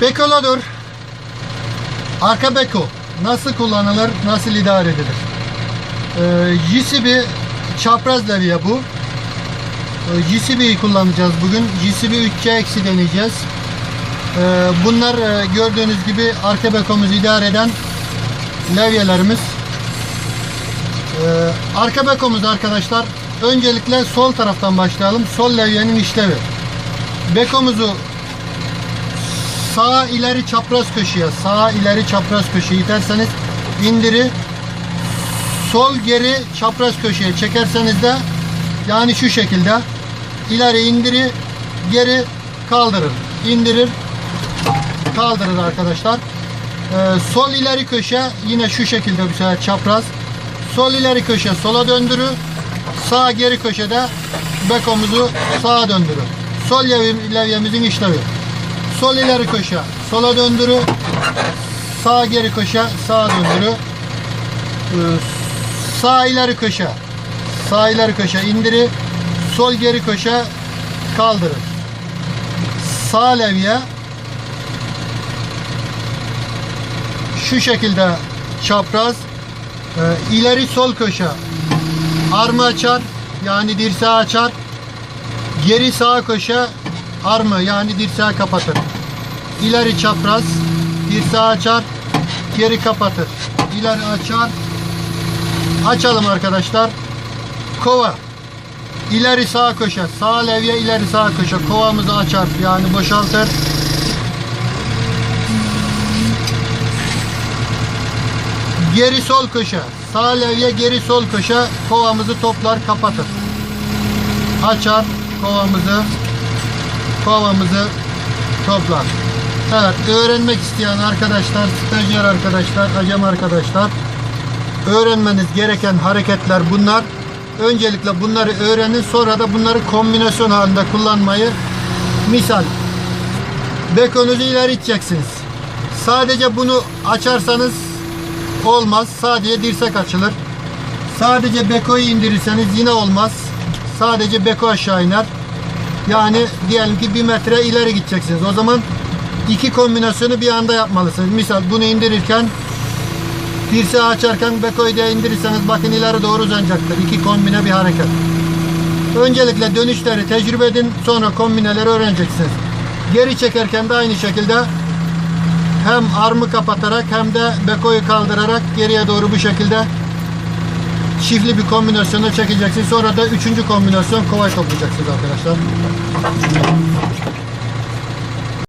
Bekoladur. Arka beko nasıl kullanılır, nasıl idare edilir? Ee, JCB çapraz levye bu. Ee, JCB'yi kullanacağız bugün. JCB 3C eksi deneyeceğiz. Ee, bunlar e, gördüğünüz gibi arka bekomuzu idare eden levyelerimiz. Ee, arka bekomuz arkadaşlar öncelikle sol taraftan başlayalım. Sol levyenin işlevi. Bekomuzu sağ ileri çapraz köşeye, sağ ileri çapraz köşeye iterseniz indiri sol geri çapraz köşeye çekerseniz de yani şu şekilde ileri indiri geri kaldırır. indirir kaldırır arkadaşlar. Ee, sol ileri köşe yine şu şekilde bir sefer çapraz. Sol ileri köşe sola döndürü. Sağ geri köşede bekomuzu sağa döndürü. Sol levye- levyemizin işlevi. Sol ileri köşe sola döndürü. Sağ geri köşe sağa döndürü. Ee, sağ ileri köşe sağ ileri köşe indiri. Sol geri köşe kaldırır. Sağ levye şu şekilde çapraz e, ileri sol köşe armı açar yani dirseği açar geri sağ köşe armı yani dirseği kapatır. İleri çapraz dirseği açar geri kapatır. İleri açar. Açalım arkadaşlar. Kova. İleri sağ köşe. Sağ levye ileri sağ köşe. Kovamızı açar. Yani boşaltır. Geri sol köşe. Sağ levye geri sol köşe. Kovamızı toplar kapatır. Açar kovamızı. Kovamızı toplar. Evet öğrenmek isteyen arkadaşlar, stajyer arkadaşlar, acem arkadaşlar öğrenmeniz gereken hareketler bunlar. Öncelikle bunları öğrenin sonra da bunları kombinasyon halinde kullanmayı misal bekonuzu ileri iteceksiniz. Sadece bunu açarsanız olmaz. Sadece dirsek açılır. Sadece bekoyu indirirseniz yine olmaz. Sadece beko aşağı iner. Yani diyelim ki bir metre ileri gideceksiniz. O zaman iki kombinasyonu bir anda yapmalısınız. Misal bunu indirirken dirseği açarken bekoyu da indirirseniz bakın ileri doğru uzanacaktır. İki kombine bir hareket. Öncelikle dönüşleri tecrübe edin. Sonra kombineleri öğreneceksiniz. Geri çekerken de aynı şekilde hem armı kapatarak hem de bekoyu kaldırarak geriye doğru bu şekilde çiftli bir kombinasyonu çekeceksiniz. Sonra da üçüncü kombinasyon kovayı toplayacaksınız arkadaşlar.